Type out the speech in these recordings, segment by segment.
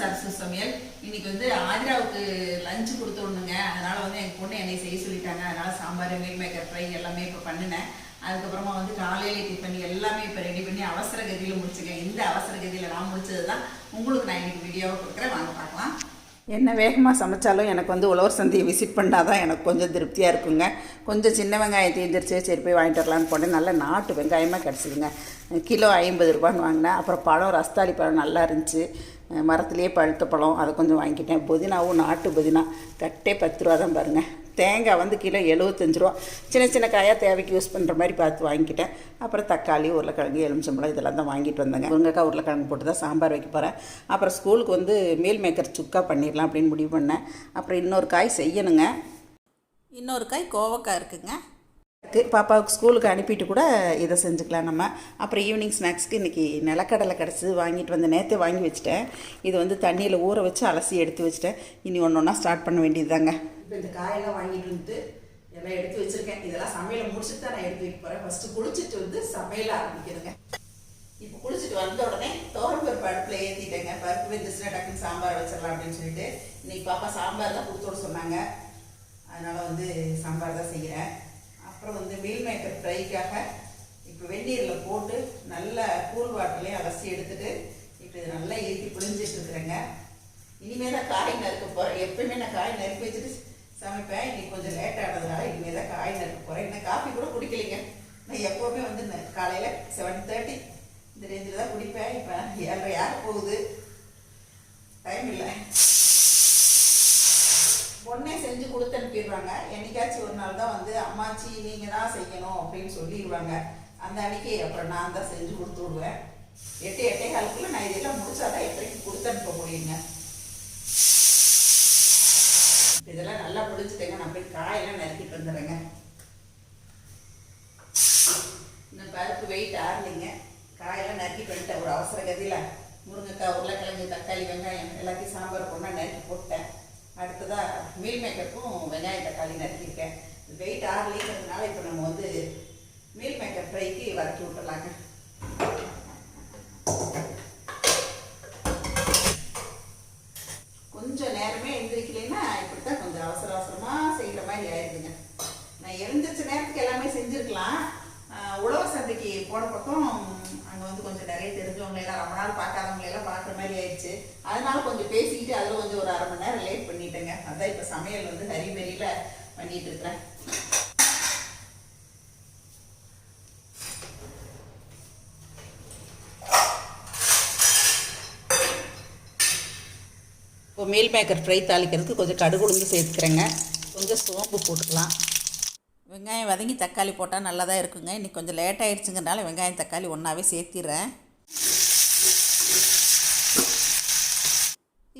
சரசு சமையல். இன்னைக்கு வந்து ஆதிராவுக்கு லஞ்சு கொடுத்து விடணுங்க அதனால வந்து எங்கள் பொண்ணு என்னை செய்ய சொல்லிட்டாங்க. அதனால சாம்பார் மீன் மேக்கர் ஃப்ரை எல்லாமே இப்போ பண்ணினேன். அதுக்கப்புறமா வந்து காலையில டிஃபன் எல்லாமே இப்போ ரெடி பண்ணி அவசர கதியில் முடிச்சுக்கேன் இந்த அவசர கதியில் நான் முடிச்சது தான் உங்களுக்கு நான் இன்னைக்கு வீடியோவை கொடுக்குறேன். வாங்க பார்க்கலாம். என்ன வேகமாக சமைச்சாலும் எனக்கு வந்து உழவர் சந்தையை விசிட் பண்ணால் தான் எனக்கு கொஞ்சம் திருப்தியாக இருக்குங்க. கொஞ்சம் சின்ன வெங்காயம் தீர்ந்துருச்சு சரி போய் வாங்கிட்டு வரலான்னு போனேன். நல்ல நாட்டு வெங்காயமாக கிடச்சிதுங்க. கிலோ ஐம்பது ரூபான்னு வாங்கினேன். அப்புறம் பழம் ரஸ்தாளி பழம் நல்லா இருந்துச்சு. மரத்துலேயே பழுத்த பழம் அதை கொஞ்சம் வாங்கிக்கிட்டேன். புதினாவும் நாட்டு புதினா. கட்டே பத்து ரூபா தான் பாருங்கள் தேங்காய் வந்து கிலோ எழுபத்தஞ்சு ரூபா. சின்ன சின்ன காயாக தேவைக்கு யூஸ் பண்ணுற மாதிரி பார்த்து வாங்கிக்கிட்டேன். அப்புறம் தக்காளி உருளைக்கிழங்கு எலுமிச்சம்பழம் இதெல்லாம் தான் வாங்கிட்டு வந்தேங்க. முருங்கைக்காய் உருளைக்கிழங்கு போட்டு தான் சாம்பார் வைக்க போகிறேன் அப்புறம் ஸ்கூலுக்கு வந்து மீல் மேக்கர் சுக்கா பண்ணிடலாம் அப்படின்னு முடிவு பண்ணேன். அப்புறம் இன்னொரு காய் செய்யணுங்க. இன்னொரு காய் கோவக்காய் இருக்குங்க. பாப்பாவுக்கு ஸ்கூலுக்கு அனுப்பிட்டு கூட இதை செஞ்சுக்கலாம் நம்ம. அப்புறம் ஈவினிங் ஸ்நாக்ஸ்க்கு இன்றைக்கி நிலக்கடலை கிடச்சி வாங்கிட்டு வந்து நேற்றே வாங்கி வச்சுட்டேன். இது வந்து தண்ணியில் ஊற வச்சு அலசி எடுத்து வச்சுட்டேன். இனி ஒன்று ஒன்றா ஸ்டார்ட் பண்ண வேண்டியது தாங்க இப்போ இந்த காயெல்லாம் வாங்கிட்டு வந்து எல்லாம் எடுத்து வச்சுருக்கேன். இதெல்லாம் சமையலை முடிச்சுட்டு தான் நான் எடுத்து வைக்க போகிறேன் ஃபஸ்ட்டு குளிச்சுட்டு வந்து சமையல் ஆரம்பிக்கிறேங்க இப்போ குளிச்சுட்டு வந்த உடனே பருப்பு அடுப்பில் ஏற்றிட்டேங்க பருப்பு வெந்துச்சுன்னா டக்குன்னு சாம்பார் வச்சிடலாம் அப்படின்னு சொல்லிட்டு. இன்றைக்கி பாப்பா சாம்பார் தான் கொடுத்து விட சொன்னாங்க. அதனால் வந்து சாம்பார் தான் செய்கிறேன் அப்புறம் வந்து மீல் மேக்கர் ஃப்ரைக்காக இப்போ வெந்நீரில் போட்டு நல்ல கூல் வாட்டர்லேயும் அலசி எடுத்துட்டு இப்போ இது நல்லா ஏற்றி புழிஞ்சிட்ருக்குறேங்க இனிமேல் தான் காய் நறுக்க போகிறேன் எப்பயுமே நான் காய் நறுக்கி வச்சுட்டு சமைப்பேன். இன்னைக்கு கொஞ்சம் லேட் ஆனதுனால இனிமேல் தான் காய் நறுக்க போகிறேன் இன்னும் காஃபி கூட குடிக்கலைங்க. நான் எப்போவுமே வந்து காலையில் செவன் தேர்ட்டி இந்த ரேஞ்சில் தான் குடிப்பேன். இப்போ ஏழரை யார் போகுது. டைம் இல்லை. பொண்ணே செஞ்சு கொடுத்து அனுப்பிடுவாங்க என்னைக்காச்சும் ஒரு நாள் தான் வந்து அம்மாச்சி நீங்கள் தான் செய்யணும் அப்படின்னு சொல்லிடுவாங்க அந்த அன்னைக்கு அப்புறம் நான் தான் செஞ்சு கொடுத்து விடுவேன் எட்டு எட்டே காலத்தில் நான் இதெல்லாம் முடிச்சாதான் எட்டரைக்கு கொடுத்து அனுப்ப முடியுங்க. இதெல்லாம் நல்லா பிடிச்சிட்டேங்க நான் போய் காயெல்லாம் நறுக்கிட்டு வந்துடுறேங்க. இந்த பருப்பு வெயிட் ஆறலைங்க. காயெல்லாம் நறுக்கிட்டு வந்துட்டேன். ஒரு அவசர கதியில் முருங்கைக்காய் உருளைக்கிழங்கு தக்காளி வெங்காயம் எல்லாத்தையும் சாம்பார் பொண்ணா நறுக்கி போட்டேன். அடுத்ததாக மீல் மேக்கப்பும் வெங்காய தக்காளி நறுக்கியிருக்கேன். வெயிட் ஆறலைங்கிறதுனால இப்போ நம்ம வந்து மீல் மேக்கர் ஃப்ரைக்கு வதக்கி விட்டுலாங்க கொஞ்சம் நேரமே எழுந்திரிக்கலைன்னா இப்படி தான் கொஞ்சம் அவசர அவசரமாக செய்கிற மாதிரி ஆயிடுதுங்க நான் எழுந்திரிச்ச நேரத்துக்கு எல்லாமே செஞ்சுருக்கலாம். உழவர் சந்தைக்கு போன பக்கம் அங்கே வந்து கொஞ்சம் நிறைய தெரிஞ்சவங்க எல்லாம் ரொம்ப நாள் பார்க்காதவங்க எல்லாம் பார்க்குற மாதிரி ஆயிடுச்சு. அதனால கொஞ்சம் பேசிக்கிட்டு அதில் கொஞ்சம் ஒரு அரை மணி நேரம் லேட் பண்ணிட்டேங்க. அதான் இப்போ சமையல் வந்து ஹரிபரியில் பண்ணிட்டு இருக்கிறேன். மீல் மேக்கர் ஃப்ரை தாளிக்கிறதுக்கு கொஞ்சம் கடுகு உளுந்து சேர்த்துக்கிறேங்க. கொஞ்சம் சோம்பு போட்டுக்கலாம். வெங்காயம் வதங்கி தக்காளி போட்டால் நல்லா தான் இருக்குங்க. இன்றைக்கி கொஞ்சம் லேட் ஆகிடுச்சுங்கிறனால வெங்காயம் தக்காளி ஒன்றாவே சேர்த்திடுறேன்.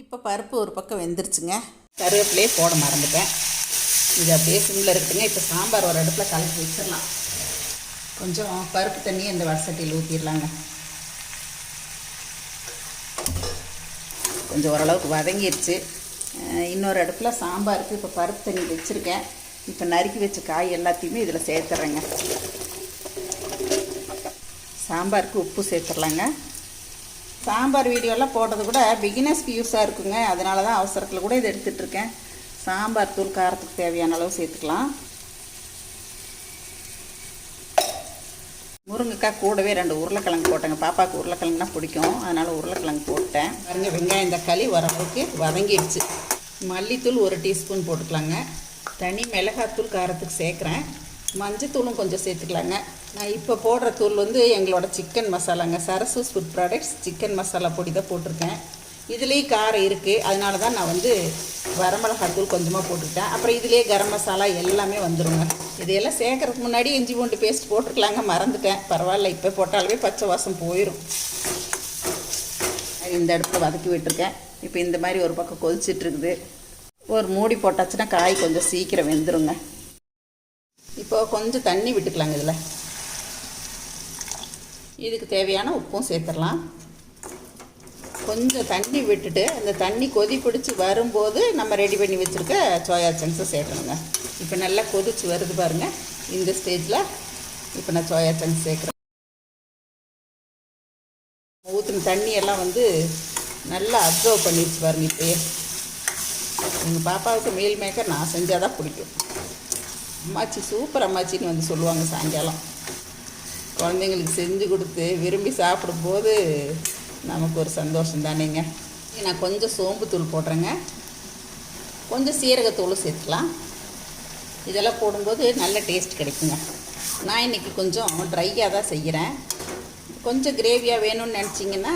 இப்போ பருப்பு ஒரு பக்கம் வெந்துருச்சுங்க. கருவேப்பிலையே போட மறந்துட்டேன். இது அப்படியே சிம்மில் இருக்குங்க இப்போ சாம்பார் ஒரு அடுப்பில் கலக்கி வச்சிடலாம். கொஞ்சம் பருப்பு தண்ணியை இந்த வடசட்டியில் ஊற்றிடலாங்க கொஞ்சம் ஓரளவுக்கு வதங்கிடுச்சு இன்னொரு அடுப்பில் சாம்பாருக்கு இப்போ பருப்பு தண்ணி வச்சுருக்கேன். இப்போ நறுக்கி வச்ச காய் எல்லாத்தையுமே இதில் சேர்த்துறேங்க. சாம்பாருக்கு உப்பு சேர்த்துடலாங்க சாம்பார் வீடியோலாம் போட்டது கூட பிகினர்ஸ்க்கு யூஸாக இருக்குங்க. அதனால தான் அவசரத்தில் கூட இதை எடுத்துகிட்டு இருக்கேன். சாம்பார் தூள் காரத்துக்கு தேவையான அளவு சேர்த்துக்கலாம். முருங்கைக்காய் கூடவே ரெண்டு உருளைக்கிழங்கு போட்டேங்க. பாப்பாவுக்கு உருளைக்கிழங்குனா பிடிக்கும். அதனால் உருளைக்கிழங்கு போட்டேன். பாருங்க வெங்காயம் தக்காளி வரவுக்கு வதங்கிடுச்சு. மல்லித்தூள் ஒரு டீஸ்பூன் போட்டுக்கலாங்க. தனி மிளகாத்தூள் காரத்துக்கு சேர்க்குறேன். மஞ்சத்தூளும் கொஞ்சம் சேர்த்துக்கலாங்க. நான் இப்போ போடுற தூள் வந்து எங்களோட சிக்கன் மசாலாங்க. சரசூஸ் ஃபுட் ப்ராடக்ட்ஸ் சிக்கன் மசாலா பொடி தான் போட்டிருக்கேன். இதுலேயும் காரம் இருக்குது அதனால தான் நான் வந்து வரமிளகாத்தூள் கொஞ்சமாக போட்டுக்கிட்டேன். அப்புறம் இதுலேயே கரம் மசாலா எல்லாமே வந்துருங்க. இதையெல்லாம் சேர்க்கறதுக்கு முன்னாடி இஞ்சி பூண்டு பேஸ்ட் போட்டுருக்கலாங்க. மறந்துட்டேன். பரவாயில்ல இப்போ போட்டாலுமே பச்சை வாசம் போயிடும் இந்த அடுப்பில் வதக்கி விட்டுருக்கேன். இப்போ இந்த மாதிரி ஒரு பக்கம் கொதிச்சிட்ருக்குது ஒரு மூடி போட்டாச்சுன்னா காய் கொஞ்சம் சீக்கிரம் வெந்துருங்க. இப்போ கொஞ்சம் தண்ணி விட்டுக்கலாங்க இதில். இதுக்கு தேவையான உப்பும் சேர்த்துடலாம். கொஞ்சம் தண்ணி விட்டுட்டு அந்த தண்ணி கொதி பிடிச்சி வரும்போது நம்ம ரெடி பண்ணி வச்சுருக்க சோயா சங்க்ஸை சேர்க்கணுங்க. இப்போ நல்லா கொதிச்சு வருது பாருங்கள் இந்த ஸ்டேஜில் இப்போ நான் சோயா சங்க்ஸ் சேர்க்குறேன். ஊற்றின தண்ணியெல்லாம் வந்து நல்லா அப்சர்வ் பண்ணிடுச்சு பாருங்க இப்போயே. எங்கள் பாப்பாவுக்கு மீல் மேக்கர் நான் செஞ்சால் தான் பிடிக்கும். அம்மாச்சி சூப்பர் அம்மாச்சின்னு வந்து சொல்லுவாங்க சாயங்காலம். குழந்தைங்களுக்கு செஞ்சு கொடுத்து விரும்பி சாப்பிடும்போது நமக்கு ஒரு சந்தோஷம் தானேங்க. நான் கொஞ்சம் சோம்புத்தூள் போடுறேங்க. கொஞ்சம் சீரகத்தூளும் சேர்த்துக்கலாம். இதெல்லாம் போடும்போது நல்ல டேஸ்ட் கிடைக்குங்க. நான் இன்றைக்கி கொஞ்சம் ட்ரையாக தான் செய்கிறேன் கொஞ்சம் கிரேவியாக வேணும்னு நினச்சிங்கன்னா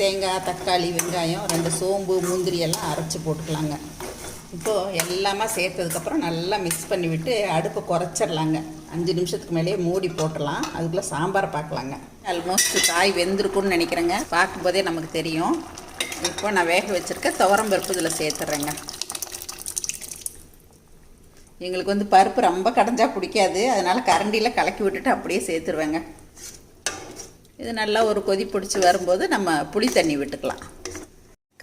தேங்காய் தக்காளி வெங்காயம் ரெண்டு சோம்பு முந்திரி எல்லாம் அரைச்சி போட்டுக்கலாங்க. இப்போது எல்லாமே சேர்த்ததுக்கப்புறம் நல்லா மிக்ஸ் பண்ணிவிட்டு அடுப்பை குறைச்சிடலாங்க. அஞ்சு நிமிஷத்துக்கு மேலேயே மூடி போட்டுடலாம். அதுக்குள்ளே சாம்பார் பார்க்கலாங்க. ஆல்மோஸ்ட் காய் வெந்திருக்கும்னு நினைக்கிறேங்க. பார்க்கும்போதே நமக்கு தெரியும். இப்போ நான் வேக வச்சுருக்க துவரம் பருப்பு இதில் சேர்த்துட்றேங்க எங்களுக்கு வந்து பருப்பு ரொம்ப கடைஞ்சா பிடிக்காது. அதனால் கரண்டியில் கலக்கி விட்டுட்டு அப்படியே சேர்த்துருவேங்க. இது நல்லா ஒரு கொதி பிடிச்சி வரும்போது நம்ம புளி தண்ணி விட்டுக்கலாம்.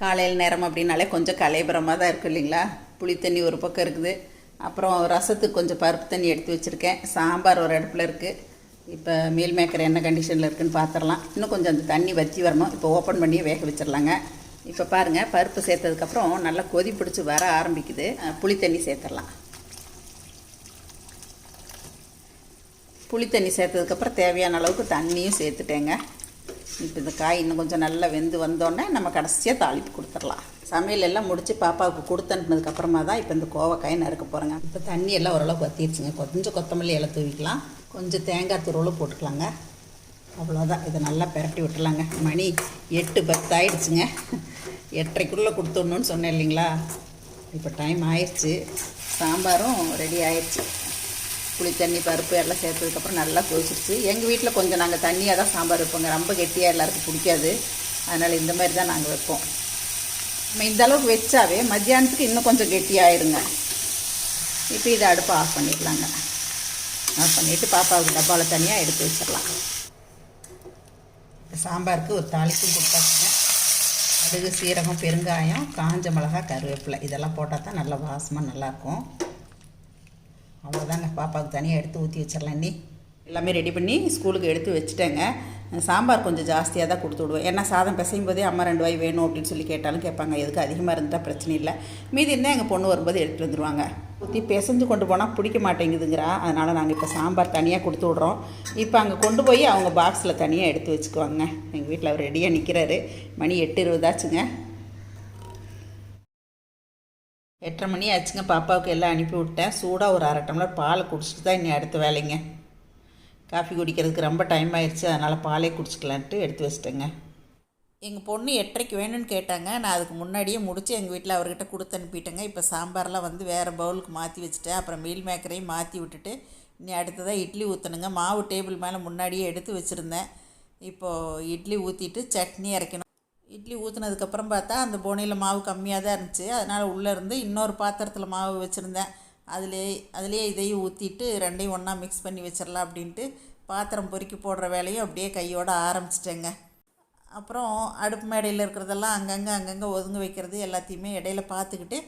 காலையில் நேரம் அப்படின்னாலே கொஞ்சம் கலைபுரமாக தான் இருக்குது இல்லைங்களா? புளி தண்ணி ஒரு பக்கம் இருக்குது. அப்புறம் ரசத்துக்கு கொஞ்சம் பருப்பு தண்ணி எடுத்து வச்சுருக்கேன். சாம்பார் ஒரு அடுப்பில் இருக்குது இப்போ மீல் மேக்கர் என்ன கண்டிஷனில் இருக்குதுன்னு பார்த்துடலாம் இன்னும் கொஞ்சம் அந்த தண்ணி வற்றி வரணும். இப்போ ஓப்பன் பண்ணி வேக வச்சிடலாங்க. இப்போ பாருங்கள் பருப்பு சேர்த்ததுக்கப்புறம் நல்லா கொதி பிடிச்சி வர ஆரம்பிக்குது. புளி தண்ணி சேர்த்துடலாம் புளி தண்ணி சேர்த்ததுக்கப்புறம் தேவையான அளவுக்கு தண்ணியும் சேர்த்துட்டேங்க. இப்போ இந்த காய் இன்னும் கொஞ்சம் நல்லா வெந்து வந்தோடனே நம்ம கடைசியாக தாளிப்பு கொடுத்துடலாம். சமையல் எல்லாம் முடித்து பாப்பாவுக்கு கொடுத்து அனுப்புனதுக்கப்புறமா தான் இப்போ இந்த கோவக்காயை நறுக்க போகிறேங்க இப்போ தண்ணி எல்லாம் ஓரளவுக்கு வத்திடுச்சுங்க கொஞ்சம் கொத்தமல்லி இலை தூவிக்கலாம். கொஞ்சம் தேங்காய் துருவலும் போட்டுக்கலாங்க. அவ்வளோதான் இதை நல்லா பிரட்டி விட்டுலாங்க மணி எட்டு பத்து ஆயிடுச்சுங்க எட்டரைக்குள்ளே கொடுத்துடணுன்னு சொன்னேன் இல்லைங்களா? இப்போ டைம் ஆயிடுச்சு. சாம்பாரும் ரெடி ஆயிடுச்சு. புளி தண்ணி பருப்பு எல்லாம் சேர்த்ததுக்கப்புறம் நல்லா கொதிச்சிருச்சு. எங்கள் வீட்டில் கொஞ்சம் நாங்கள் தண்ணியாக தான் சாம்பார் வைப்போங்க. ரொம்ப கெட்டியாக எல்லாருக்கும் பிடிக்காது. அதனால் இந்த மாதிரி தான் நாங்கள் வைப்போம். நம்ம இந்த அளவுக்கு வச்சாவே மத்தியானத்துக்கு இன்னும் கொஞ்சம் கெட்டியாயிருங்க. இப்போ இதை அடுப்பை ஆஃப் பண்ணிக்கலாங்க. ஆஃப் பண்ணிவிட்டு பாப்பாவுக்கு டப்பாவில் தனியாக எடுத்து வச்சிடலாம். சாம்பாருக்கு ஒரு தாளிக்கும் கொடுத்தாச்சுங்க. கடுகு சீரகம் பெருங்காயம் காஞ்ச மிளகாய் கருவேப்பிலை. இதெல்லாம் போட்டால் தான் நல்லா வாசமாக நல்லாயிருக்கும். அவ்வளோதாங்க பாப்பாவுக்கு தனியாக எடுத்து ஊற்றி வச்சிடலாம். இன்னி எல்லாமே ரெடி பண்ணி ஸ்கூலுக்கு எடுத்து வச்சுட்டேங்க. சாம்பார் கொஞ்சம் ஜாஸ்தியாக தான் கொடுத்து விடுவேன். ஏன்னா சாதம் பிசையும் போதே அம்மா ரெண்டு வாய் வேணும் அப்படின்னு சொல்லி கேட்டாலும் கேட்பாங்க. எதுக்கு அதிகமாக இருந்தால் பிரச்சனை இல்லை. மீதி இருந்தால் எங்கள் பொண்ணு வரும்போது எடுத்துகிட்டு வந்துடுவாங்க ஊற்றி பிசைஞ்சு கொண்டு போனால் பிடிக்க மாட்டேங்குதுங்கிறா. அதனால் நாங்கள் இப்போ சாம்பார் தனியாக கொடுத்து விட்றோம். இப்போ அங்கே கொண்டு போய் அவங்க பாக்ஸில் தனியாக எடுத்து வச்சுக்குவாங்க. எங்கள் வீட்டில் அவர் ரெடியாக நிற்கிறாரு மணி எட்டு இருபதாச்சுங்க எட்டரை மணி ஆச்சுங்க. பாப்பாவுக்கு எல்லாம் அனுப்பி விட்டேன். சூடாக ஒரு அரை டம்ளர் பால் குடிச்சிட்டு தான் இன்னும் அடுத்த வேலைங்க. காஃபி குடிக்கிறதுக்கு ரொம்ப டைம் ஆயிடுச்சு. அதனால் பாலே குடிச்சிக்கலான்ட்டு எடுத்து வச்சிட்டேங்க. எங்கள் பொண்ணு எட்டரைக்கு வேணும்னு கேட்டாங்க. நான் அதுக்கு முன்னாடியே முடித்து எங்கள் வீட்டில் அவர்கிட்ட கொடுத்து அனுப்பிட்டேங்க. இப்போ சாம்பார்லாம் வந்து வேறு பவுலுக்கு மாற்றி வச்சுட்டேன். அப்புறம் மீல் மேக்கரையும் மாற்றி விட்டுட்டு இனி அடுத்ததாக இட்லி ஊற்றணுங்க மாவு டேபிள் மேலே முன்னாடியே எடுத்து வச்சுருந்தேன். இப்போது இட்லி ஊற்றிட்டு சட்னி அரைக்கணும். இட்லி ஊற்றுனதுக்கப்புறம் பார்த்தா அந்த போனியில் மாவு கம்மியாக தான் இருந்துச்சு. அதனால் உள்ளே இருந்து இன்னொரு பாத்திரத்தில் மாவு வச்சுருந்தேன். அதிலே அதிலே இதையும் ஊற்றிட்டு ரெண்டையும் ஒன்றா மிக்ஸ் பண்ணி வச்சிடலாம் அப்படின்ட்டு பாத்திரம் பொறுக்கி போடுற வேலையும் அப்படியே கையோடு ஆரம்பிச்சிட்டேங்க. அப்புறம் அடுப்பு மேடையில் இருக்கிறதெல்லாம் அங்கங்கே அங்கங்கே ஒதுங்க வைக்கிறது எல்லாத்தையுமே இடையில பார்த்துக்கிட்டு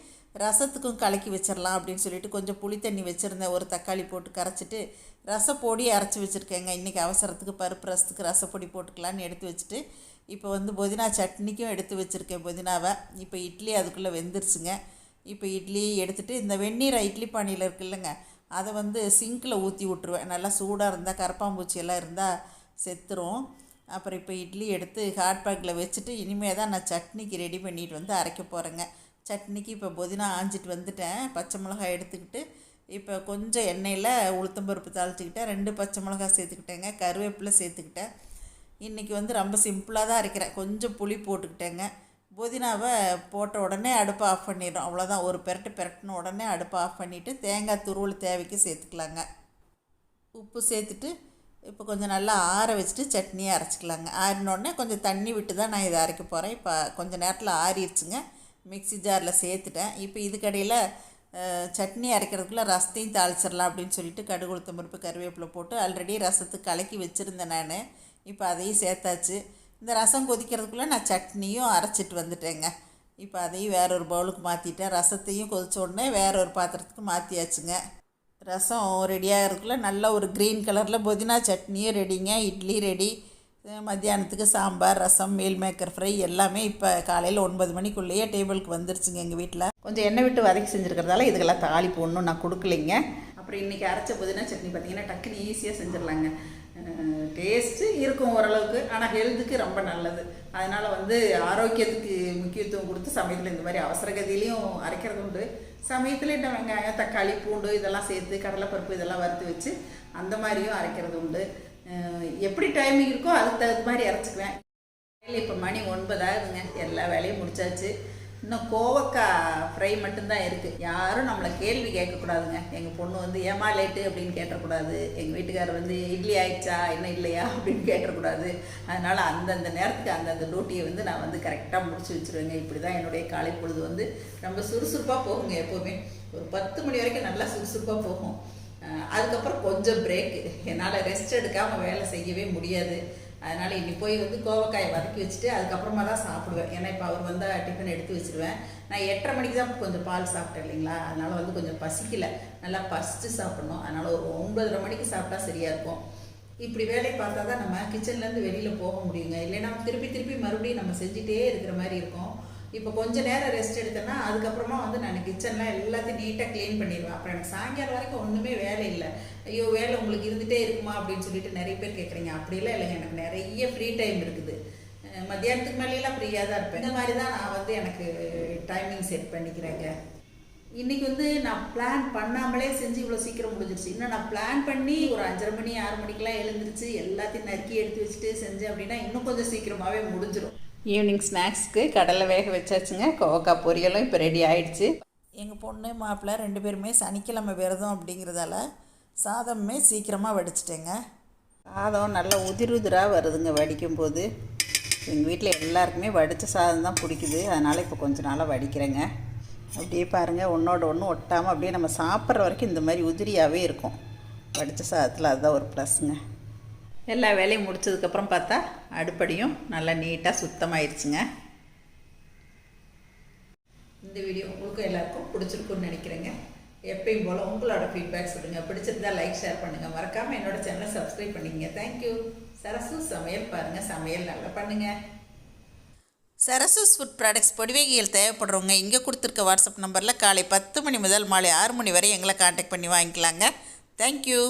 ரசத்துக்கும் கலக்கி வச்சிடலாம் அப்படின்னு சொல்லிட்டு கொஞ்சம் புளி தண்ணி வச்சுருந்தேன். ஒரு தக்காளி போட்டு கரைச்சிட்டு ரசப்பொடி அரைச்சி வச்சுருக்கேங்க. இன்றைக்கி அவசரத்துக்கு பருப்பு ரசத்துக்கு ரசப்பொடி போட்டுக்கலான்னு எடுத்து வச்சுட்டு இப்போ வந்து புதினா சட்னிக்கும் எடுத்து வச்சுருக்கேன் புதினாவை. இப்போ இட்லி அதுக்குள்ளே வெந்துருச்சுங்க. இப்போ இட்லி எடுத்துகிட்டு இந்த வெந்நீரை இட்லி பானையில் இருக்குல்லங்க அதை வந்து சிங்கில் ஊற்றி விட்ருவேன் நல்லா சூடாக இருந்தால் கரப்பாம்பூச்சியெல்லாம் இருந்தால் செத்துரும். அப்புறம் இப்போ இட்லி எடுத்து ஹாட் பேக்கில் வச்சுட்டு இனிமேல் தான் நான் சட்னிக்கு ரெடி பண்ணிட்டு வந்து அரைக்க போகிறேங்க சட்னிக்கு இப்போ புதினா ஆஞ்சிட்டு வந்துட்டேன். பச்சை மிளகாய் எடுத்துக்கிட்டு இப்போ கொஞ்சம் எண்ணெயில் உளுத்தம்பருப்பு தாளிச்சிக்கிட்டேன். ரெண்டு பச்சை மிளகாய் சேர்த்துக்கிட்டேங்க. கருவேப்பிலை சேர்த்துக்கிட்டேன். இன்றைக்கி வந்து ரொம்ப சிம்பிளாக தான் அரைக்கிறேன். கொஞ்சம் புளி போட்டுக்கிட்டேங்க. புதினாவை போட்ட உடனே அடுப்பை ஆஃப் பண்ணிடுறோம் அவ்வளோதான் ஒரு பெரட்டு பெரட்டின உடனே அடுப்பை ஆஃப் பண்ணிவிட்டு தேங்காய் துருவல் தேவைக்கு சேர்த்துக்கலாங்க. உப்பு சேர்த்துட்டு இப்போ கொஞ்சம் நல்லா ஆற வச்சுட்டு சட்னியை அரைச்சிக்கலாங்க. ஆறினோடனே கொஞ்சம் தண்ணி விட்டு தான் நான் இதை அரைக்க போகிறேன் இப்போ கொஞ்சம் நேரத்தில் ஆறிடுச்சுங்க. மிக்ஸி ஜாரில் சேர்த்துட்டேன். இப்போ இதுக்கடையில் சட்னி அரைக்கிறதுக்குள்ளே ரசத்தையும் தாளிச்சிடலாம் அப்படின்னு சொல்லிட்டு கடுகு உளுத்தம் கருவேப்பிலை போட்டு ஆல்ரெடி ரசத்துக்கு கலக்கி வச்சுருந்தேன் நான். இப்போ அதையும் சேர்த்தாச்சு. இந்த ரசம் கொதிக்கிறதுக்குள்ளே நான் சட்னியும் அரைச்சிட்டு வந்துட்டேங்க. இப்போ அதையும் வேற ஒரு பவுலுக்கு மாற்றிட்டேன் ரசத்தையும் கொதித்த உடனே வேற ஒரு பாத்திரத்துக்கு மாற்றியாச்சுங்க ரசம் ரெடியாகிறதுக்குள்ளே நல்ல ஒரு க்ரீன் கலரில் புதினா சட்னியும் ரெடிங்க இட்லி ரெடி மத்தியானத்துக்கு sambar rasam meal maker fry எல்லாமே இப்போ காலையில் ஒன்பது மணிக்குள்ளேயே டேபிளுக்கு வந்துருச்சுங்க எங்கள் வீட்டில் கொஞ்சம் எண்ணெய் விட்டு வதக்கி செஞ்சுருக்கிறதால இதுக்கெல்லாம் தாளிப்பு ஒன்றும் நான் கொடுக்கலைங்க. அப்புறம் இன்றைக்கி அரைச்ச புதினா சட்னி பார்த்தீங்கன்னா டக்குன்னு ஈஸியாக செஞ்சிடலாங்க டேஸ்ட்டு இருக்கும் ஓரளவுக்கு ஆனால் ஹெல்த்துக்கு ரொம்ப நல்லது. அதனால் வந்து ஆரோக்கியத்துக்கு முக்கியத்துவம் கொடுத்து சமயத்தில் இந்த மாதிரி அவசரகதியிலையும் அரைக்கிறது உண்டு. சமயத்தில் இந்த வெங்காயம் தக்காளி பூண்டு இதெல்லாம் சேர்த்து கடலைப்பருப்பு இதெல்லாம் வறுத்து வச்சு அந்த மாதிரியும் அரைக்கிறது உண்டு. எப்படி டைமிங் இருக்கோ அதுக்கு தகுந்த மாதிரி அரைச்சிக்குவேன். இப்போ மணி ஒன்பதாகுதுங்க எல்லா வேலையும் முடிச்சாச்சு. இன்னும் கோவக்காய் ஃப்ரை மட்டும்தான் இருக்குது யாரும் நம்மளை கேள்வி கேட்கக்கூடாதுங்க. எங்கள் பொண்ணு வந்து ஏமா லேட்டு அப்படின்னு கேட்டக்கூடாது எங்கள் வீட்டுக்காரர் வந்து இட்லி ஆயிடுச்சா? என்ன இல்லையா? அப்படின்னு கேட்டக்கூடாது அதனால் அந்தந்த நேரத்துக்கு அந்தந்த டியூட்டியை வந்து நான் வந்து கரெக்டாக முடிச்சு வச்சுருவேங்க. இப்படி தான் என்னுடைய காலை பொழுது வந்து ரொம்ப சுறுசுறுப்பாக போகுங்க எப்போவுமே. ஒரு பத்து மணி வரைக்கும் நல்லா சுறுசுறுப்பாக போகும். அதுக்கப்புறம் கொஞ்சம் பிரேக்கு என்னால் ரெஸ்ட் எடுக்காமல் வேலை செய்யவே முடியாது. அதனால் இன்னி போய் வந்து கோவக்காயை வதக்கி வச்சுட்டு அதுக்கப்புறமா தான் சாப்பிடுவேன். ஏன்னா இப்போ அவர் வந்தால் டிஃபன் எடுத்து வச்சிருவேன். நான் எட்டரை மணிக்கு தான் கொஞ்சம் பால் சாப்பிட்டேன் இல்லைங்களா? அதனால் வந்து கொஞ்சம் பசிக்கல. நல்லா பசித்து சாப்பிடணும். அதனால் ஒரு ஒன்பதரை மணிக்கு சாப்பிட்டா சரியாக இருக்கும். இப்படி வேலையை பார்த்தா தான் நம்ம கிச்சன்லேருந்து வெளியில் போக முடியுங்க. இல்லைன்னா திருப்பி திருப்பி மறுபடியும் நம்ம செஞ்சுட்டே இருக்கிற மாதிரி இருக்கும். இப்போ கொஞ்ச நேரம் ரெஸ்ட் எடுத்தேன்னா அதுக்கப்புறமா வந்து நான் கிச்சன்லாம் எல்லாத்தையும் நீட்டாக க்ளீன் பண்ணிடுவேன். அப்புறம் எனக்கு சாயங்காலம் வரைக்கும் ஒன்றுமே வேலை இல்லை. ஐயோ வேலை உங்களுக்கு இருந்துகிட்டே இருக்குமா அப்படின்னு சொல்லிட்டு நிறைய பேர் கேட்குறீங்க. அப்படிலாம் இல்லைங்க. எனக்கு நிறைய ஃப்ரீ டைம் இருக்குது. மத்தியானத்துக்கு மேலேலாம் ஃப்ரீயாக தான் இருப்பேன். இந்த மாதிரி தான் நான் வந்து எனக்கு டைமிங் செட் பண்ணிக்கிறேங்க. இன்னைக்கு வந்து நான் பிளான் பண்ணாமலே செஞ்சு இவ்வளோ சீக்கிரம் முடிஞ்சிருச்சு. இன்னும் நான் பிளான் பண்ணி ஒரு அஞ்சரை மணி ஆறு மணிக்கெல்லாம் எழுந்திருச்சு எல்லாத்தையும் நறுக்கி எடுத்து வச்சுட்டு செஞ்சேன் அப்படின்னா இன்னும் கொஞ்சம் சீக்கிரமாகவே முடிஞ்சிடும் ஈவினிங் ஸ்நாக்ஸ்க்கு கடலை வேக வச்சாச்சுங்க. கோவக்காய் பொரியலும் இப்போ ரெடி ஆயிடுச்சு. எங்கள் பொண்ணு மாப்பிள்ளை ரெண்டு பேருமே சனிக்கிழமை விரதம் அப்படிங்கிறதால சாதமே சீக்கிரமாக வடிச்சிட்டேங்க. சாதம் நல்லா உதிர் உதிராக வருதுங்க வடிக்கும் போது எங்கள் வீட்டில் எல்லாருக்குமே வடித்த சாதம் தான் பிடிக்குது. அதனால் இப்போ கொஞ்ச நாளாக வடிக்கிறேங்க. அப்படியே பாருங்கள் ஒன்றோட ஒன்று ஒட்டாமல் அப்படியே நம்ம சாப்பிட்ற வரைக்கும் இந்த மாதிரி உதிரியாகவே இருக்கும். வடித்த சாதத்தில் அதுதான் ஒரு ப்ளஸ்ங்க எல்லா வேலையும் முடிச்சதுக்கப்புறம் பார்த்தா அடுப்படியும் நல்லா நீட்டாக சுத்தமாயிருச்சுங்க. இந்த வீடியோ உங்களுக்கும் எல்லாருக்கும் பிடிச்சிருக்குன்னு நினைக்கிறேங்க. எப்பயும் போல் உங்களோட ஃபீட்பேக் சொல்லுங்கள் பிடிச்சிருந்தா லைக் ஷேர் பண்ணுங்கள் மறக்காமல் என்னோட சேனலை சப்ஸ்கிரைப் பண்ணிங்க தேங்க்யூ சரசு சமையல் பாருங்கள் சமையல் நல்லா பண்ணுங்கள் சரசூஸ் ஃபுட் ப்ராடக்ட்ஸ் பொடிவகைகள் தேவைப்படுறவங்க இங்கே கொடுத்துருக்க வாட்ஸ்அப் நம்பரில் காலை பத்து மணி முதல் மாலை ஆறு மணி வரை எங்களை காண்டாக்ட் பண்ணி வாங்கிக்கலாங்க. தேங்க்யூ